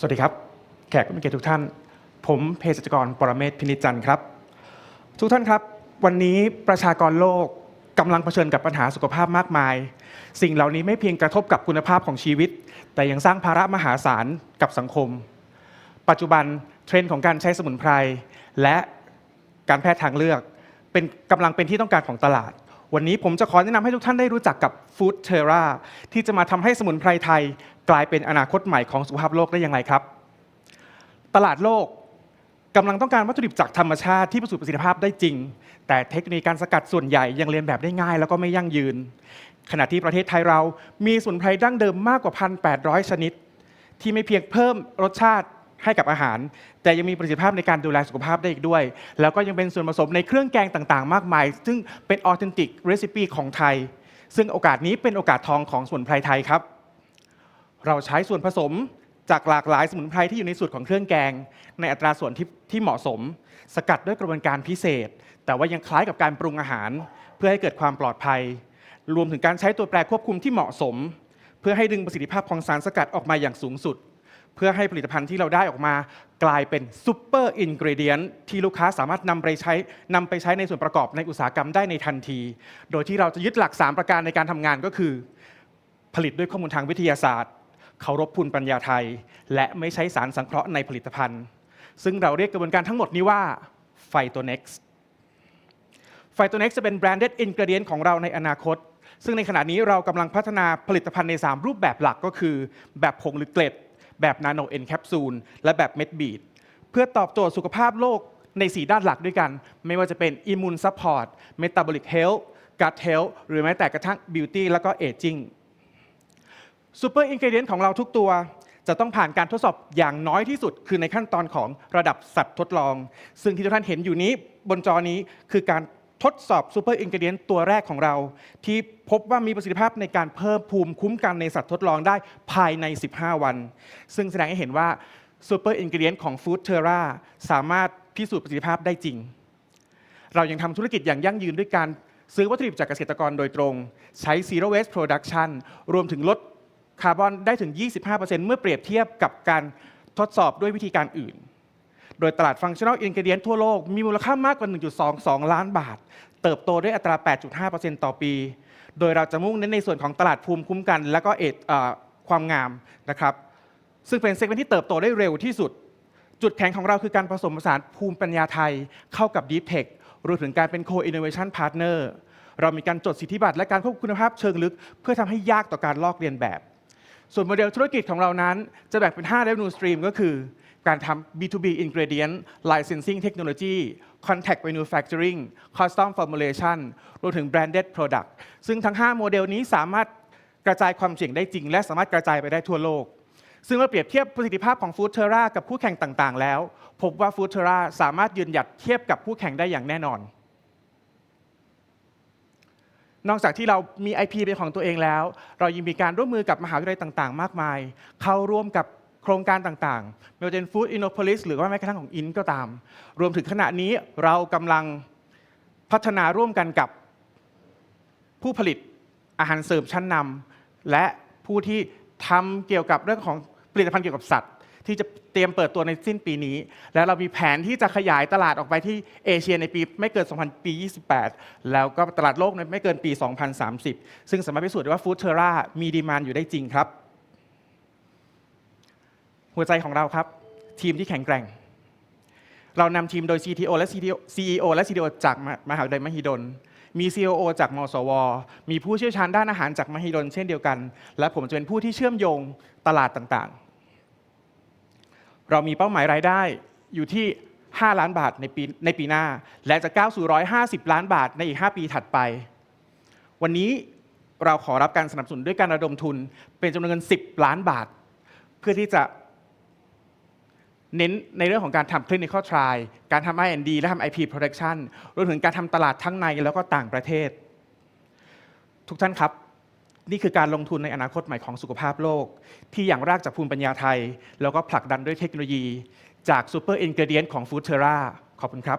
สวัสดีครับ แขกผู้มีเกียรติทุกท่าน ผมเภสัชกรปรเมศพินิจจันทร์ครับ ทุกท่านครับ วันนี้ประชากรโลกกำลังเผชิญกับปัญหาสุขภาพมากมาย สิ่งเหล่านี้ไม่เพียงกระทบกับคุณภาพของชีวิต แต่ยังสร้างภาระมหาศาลกับสังคม ปัจจุบันเทรนด์ของการใช้สมุนไพรและการแพทย์ทางเลือก เป็นกำลังเป็นที่ต้องการของตลาด วันนี้ผมจะขอแนะนำให้ทุกท่านได้รู้จักกับ Food Terra ที่จะมาทำให้สมุนไพรไทย กลายเป็นอนาคตใหม่ของสุขภาพโลกได้อย่างไรครับ ตลาดโลกกำลังต้องการวัตถุดิบจากธรรมชาติที่ประสิทธิประสิทธิภาพได้จริง แต่เทคนิคการสกัดส่วนใหญ่ยังเรียนแบบได้ง่าย แล้วก็ไม่ยั่งยืน ขณะที่ประเทศไทยเรามีสมุนไพรดั้งเดิมมากกว่า 1,800 ชนิด ที่ไม่เพียงเพิ่มรสชาติให้กับอาหาร แต่ยังมีประสิทธิภาพในการดูแลสุขภาพได้อีกด้วย แล้วก็ยังเป็นส่วนผสมในเครื่องแกงต่างๆ มากมาย ซึ่งเป็นออเทนติกเรซิปีของไทย ซึ่งโอกาสนี้เป็นโอกาสทองของสมุนไพรไทยครับ เราใช้ส่วนผสมจากหลากหลายสมุนไพรที่อยู่ในสูตรของเครื่องแกง ในอัตราส่วนที่ที่เหมาะสม สกัดด้วยกระบวนการพิเศษ แต่ว่ายังคล้ายกับการปรุงอาหาร เพื่อให้เกิดความปลอดภัย รวมถึงการใช้ตัวแปรควบคุมที่เหมาะสม เพื่อให้ดึงประสิทธิภาพของสารสกัดออกมาอย่างสูงสุด เพื่อให้ผลิตภัณฑ์ที่เราได้ออกมา กลายเป็นซูเปอร์อินกรเดียนที่ลูกค้าสามารถนำไปใช้นำไปใช้ในส่วนประกอบในอุตสาหกรรมได้ในทันที โดยที่เราจะยึดหลัก 3 ประการในการทำงานก็คือ ผลิตด้วยข้อมูลทางวิทยาศาสตร์ เคารพภูมิปัญญาไทย และไม่ใช้สารสังเคราะห์ในผลิตภัณฑ์ ซึ่งเราเรียกกระบวนการทั้งหมดนี้ว่าไฟโตเน็กซ์ไฟโตเน็กซ์จะเป็นแบรนด์เด็ดอินกรเดียนของเราในอนาคต ซึ่งในขณะนี้เรากำลังพัฒนาผลิตภัณฑ์ใน 3 รูปแบบหลักก็คือ แบบผงหรือเกล็ด แบบนาโนเอ็นแคปซูลและแบบเม็ดบีดเพื่อตอบโจทย์สุขภาพโลกใน 4 ด้านหลักด้วยกัน ไม่ว่าจะเป็นอิมมูนซัพพอร์ตเมตาบอลิกเฮลท์กัตเฮลท์หรือแม้แต่กระทั่งบิวตี้แล้วก็เอจิ้ง ซูเปอร์อินกเดียนของเราทุกตัว จะต้องผ่านการทดสอบอย่างน้อยที่สุด คือในขั้นตอนของระดับสัตว์ทดลอง ซึ่งที่ทุกท่านเห็นอยู่นี้บนจอนี้คือการทดสอบซูเปอร์อินกเดียนตัวแรกของเรา ที่พบว่ามีประสิทธิภาพในการเพิ่มภูมิคุ้มกันในสัตว์ทดลองได้ภายใน 15 วัน ซึ่งแสดงให้เห็นว่าซูเปอร์อินกเดียนของฟู้ดเทอร่าสามารถพิสูจน์ประสิทธิภาพได้จริง เรายังทำธุรกิจอย่างยั่งยืนด้วยการซื้อวัตถุดิบจากเกษตรกรโดยตรง ใช้ zero waste production รวมถึงลด คาร์บอนได้ถึง 25%เมื่อเปรียบเทียบกับการทดสอบด้วยวิธีการอื่น โดยตลาดฟังชั่น a ลอินกเดียนทั่วโลก มีมูลค่ามากกว่า 1.22 ล้านบาท เติบโตด้วยอัตรา 8.5%ต่อปี โดยเราจะมุ่งเน้นในส่วนของตลาดภูมิคุ้มกัน และก็เอดความงามนะครับ ซึ่งเป็นเซกเมนต์ที่เติบโตได้เร็วที่สุด จุดแข็งของเราคือการผสมผสานภูมิปัญญาไทย เข้ากับ Deep Tech รวมถึงการเป็น Co-Innovation Partner เรามีการจดสิทธิบัตรและการควบคุมคุณภาพเชิงลึก เพื่อทำให้ยากต่อการลอกเลียนแบบ ส่วนโมเดลธุรกิจของเรานั้น จะแบ่งเป็น 5 revenue stream ก็คือ การทำ B2B ingredient licensing technology contact manufacturing custom formulation รวมถึง branded product ซึ่งทั้ง 5 โมเดลนี้สามารถกระจายความเสี่ยงได้จริง และสามารถกระจายไปได้ทั่วโลก ซึ่งเมื่อเปรียบเทียบประสิทธิภาพของ Food Terra กับคู่แข่งต่าง ๆ แล้ว พบว่า Food Terra สามารถยืนหยัดเทียบกับคู่แข่งได้อย่างแน่นอน นอกจากที่เรามี IP เป็นของตัวเองแล้ว เรายังมีการร่วมมือกับมหาวิทยาลัยต่าง ๆ มากมาย เข้าร่วมกับโครงการต่างๆไม่ว่าจะเป็น Food Innopolis หรือว่าแม้กระทั่งของอินก็ตาม รวมถึงขณะนี้เรากำลังพัฒนาร่วมกันกับผู้ผลิตอาหารเสริมชั้นนำและผู้ที่ทำเกี่ยวกับเรื่องของผลิตภัณฑ์เกี่ยวกับสัตว์ ที่จะเตรียมเปิดตัวในสิ้นปีนี้ และเรามีแผนที่จะขยายตลาดออกไปที่เอเชียในปีไม่เกิน 2000 ปี 28 แล้วก็ตลาดโลกในไม่เกินปี 2030 ซึ่งสามารถพิสูจน์ได้ว่าฟู้ดเทอร่ามีดีมานอยู่ได้จริงครับ หัวใจของเราครับ ทีมที่แข็งแกร่ง เรานำทีมโดย CTO และ CEO และ CTO จากมหาวิทยาลัยมหิดลมี COO จากมสว มีผู้เชี่ยวชาญด้านอาหารจากมหิดลเช่นเดียวกัน และผมจะเป็นผู้ที่เชื่อมโยงตลาดต่างๆ เรามีเป้าหมายรายได้อยู่ที่ 5 ล้านบาทในปีในปีหน้า และจะก้าวสู่ 150 ล้านบาทในอีก 5 ปีถัดไป วันนี้เราขอรับการสนับสนุนด้วยการระดมทุนเป็นจำนวนเงิน 10 ล้านบาท เพื่อที่จะเน้นในเรื่องของการทำ clinical trial การทำ R&D และทำ IP protection รวมถึงการทำตลาดทั้งในแล้วก็ต่างประเทศ ทุกท่านครับ นี่คือการลงทุนในอนาคตใหม่ของสุขภาพโลก ที่อย่างรากจากภูมิปัญญาไทย แล้วก็ผลักดันด้วยเทคโนโลยี จากซูเปอร์อินเกเดียนของ Food Terra ขอบคุณครับ